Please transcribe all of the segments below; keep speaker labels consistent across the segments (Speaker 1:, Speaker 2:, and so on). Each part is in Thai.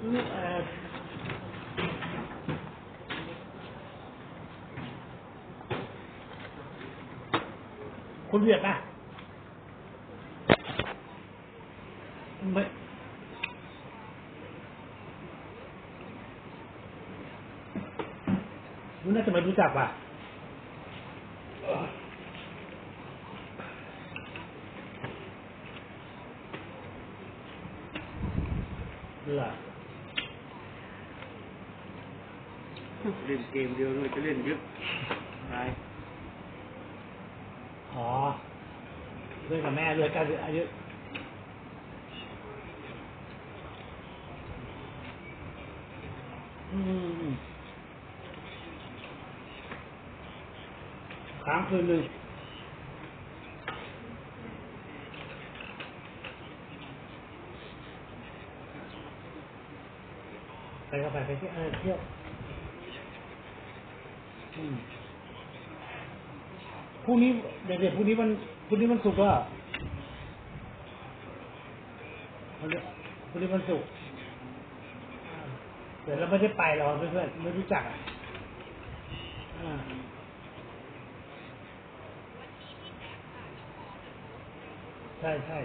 Speaker 1: คุณเวียดป่ะไม่คุณน่าจะไม่รู้จักป่ะเหรอ
Speaker 2: เล่นเกมเดียวด้วยจะเล่นเยอะตาย
Speaker 1: อ๋อเรื่องกับแม่ด้วยกันอายุอืมค้างคืนหนึ่งไปก็ไปไปเที่ยวเออเที่ยวอืม พรุ่งนี้เด็กๆพรุ่งนี้มันพรุ่งนี้มันศุกร์วเหรอวันนี้พรุ่งนี้มันศุกร์อ่เราไม่ได้ไปหรอกเพื่อนๆไม่รู้จักอะใช่ใช่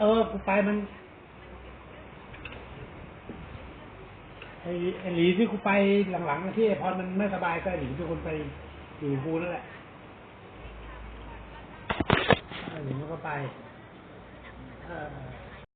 Speaker 1: เออกูไปมัน ไอ้ไอ้หลีที่กูไปหลังๆที่ไอ้พรมันไม่สบายก็หลีเป็นคนไปอยู่กูนั่นแหละหลีมันก็ไปเออ